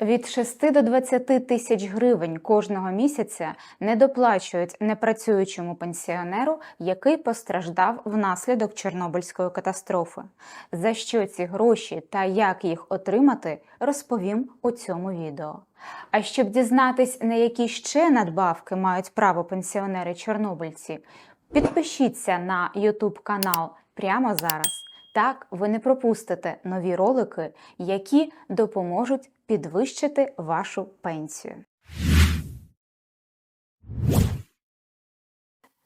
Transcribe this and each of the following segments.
Від 6 до 20 тисяч гривень кожного місяця не доплачують непрацюючому пенсіонеру, який постраждав внаслідок Чорнобильської катастрофи. За що ці гроші та як їх отримати, розповім у цьому відео. А щоб дізнатись, на які ще надбавки мають право пенсіонери-чорнобильці, підпишіться на YouTube канал прямо зараз. Так ви не пропустите нові ролики, які допоможуть підвищити вашу пенсію.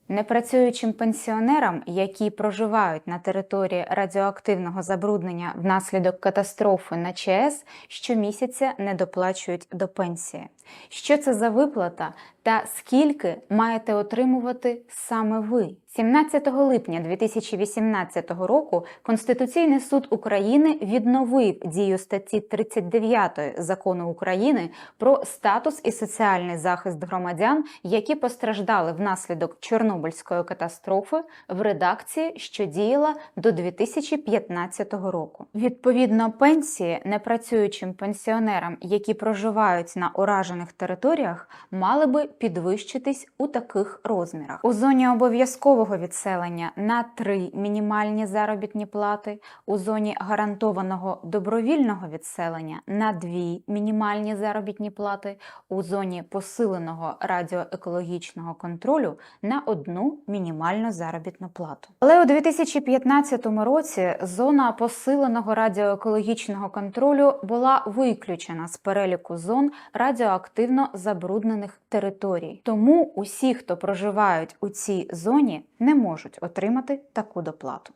Непрацюючим пенсіонерам, які проживають на території радіоактивного забруднення внаслідок катастрофи на ЧАЕС, щомісяця не доплачують до пенсії. Що це за виплата та скільки маєте отримувати саме ви? 17 липня 2018 року Конституційний суд України відновив дію статті 39 закону України про статус і соціальний захист громадян, які постраждали внаслідок Чорнобильської катастрофи в редакції, що діяла до 2015 року. Відповідно, пенсії непрацюючим пенсіонерам, які проживають на уражених територіях, мали би підвищитись у таких розмірах. У зоні обов'язкового відселення на 3 мінімальні заробітні плати, у зоні гарантованого добровільного відселення на 2 мінімальні заробітні плати, у зоні посиленого радіоекологічного контролю на 1 мінімальну заробітну плату. Але у 2015 році зона посиленого радіоекологічного контролю була виключена з переліку зон радіоактивно забруднених територій. Тому усі, хто проживають у цій зоні, не можуть отримати таку доплату.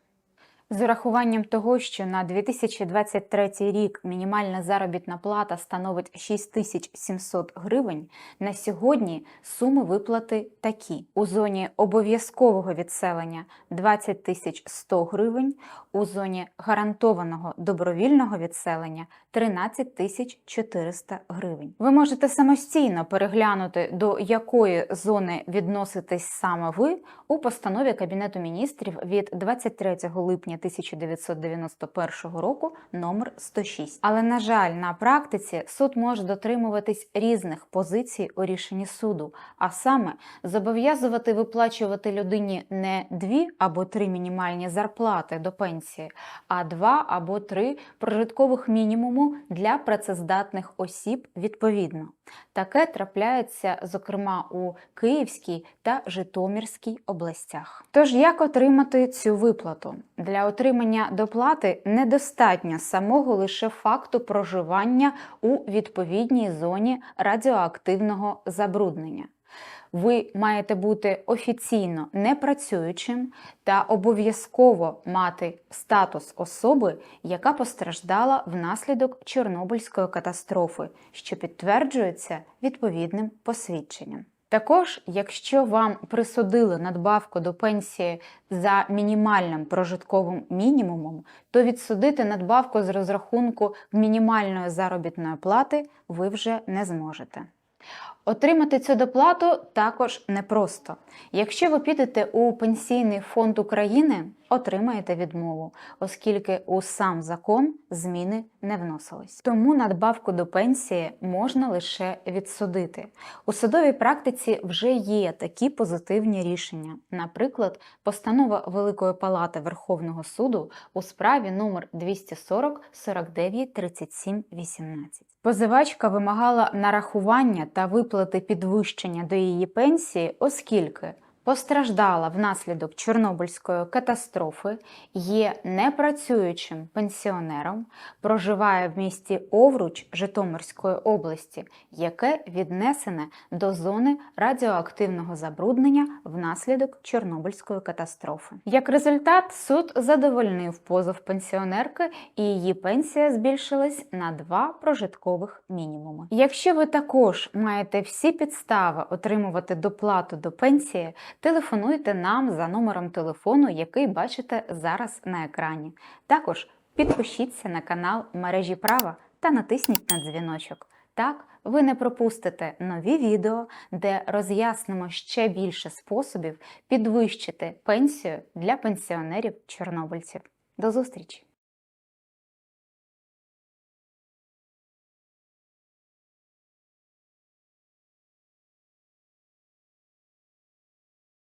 З урахуванням того, що на 2023 рік мінімальна заробітна плата становить 6700 гривень, на сьогодні суми виплати такі: у зоні обов'язкового відселення 20 100 гривень, у зоні гарантованого добровільного відселення 13 400 гривень. Ви можете самостійно переглянути, до якої зони відноситесь саме ви у постанові Кабінету міністрів від 23 липня 1991 року номер 106. Але, на жаль, на практиці суд може дотримуватись різних позицій у рішенні суду, а саме зобов'язувати виплачувати людині не дві або три мінімальні зарплати до пенсії, а два або три прожиткових мінімуму для працездатних осіб відповідно. Таке трапляється, зокрема, у Київській та Житомирській областях. Тож як отримати цю виплату? Для отримання доплати недостатньо самого лише факту проживання у відповідній зоні радіоактивного забруднення. Ви маєте бути офіційно непрацюючим та обов'язково мати статус особи, яка постраждала внаслідок Чорнобильської катастрофи, що підтверджується відповідним посвідченням. Також, якщо вам присудили надбавку до пенсії за мінімальним прожитковим мінімумом, то відсудити надбавку з розрахунку мінімальної заробітної плати ви вже не зможете. Отримати цю доплату також непросто. Якщо ви підете у Пенсійний фонд України, отримаєте відмову, оскільки у сам закон зміни не вносились. Тому надбавку до пенсії можна лише відсудити. У судовій практиці вже є такі позитивні рішення. Наприклад, постанова Великої Палати Верховного суду у справі номер 240 49 37 18. Позивачка вимагала нарахування та виплати підвищення до її пенсії, оскільки постраждала внаслідок Чорнобильської катастрофи, є непрацюючим пенсіонером, проживає в місті Овруч Житомирської області, яке віднесене до зони радіоактивного забруднення внаслідок Чорнобильської катастрофи. Як результат, суд задовольнив позов пенсіонерки, і її пенсія збільшилась на два прожиткових мінімуми. Якщо ви також маєте всі підстави отримувати доплату до пенсії, телефонуйте нам за номером телефону, який бачите зараз на екрані. Також підпишіться на канал мережі права та натисніть на дзвіночок. Так, ви не пропустите нові відео, де роз'яснимо ще більше способів підвищити пенсію для пенсіонерів-чорнобильців. До зустрічі!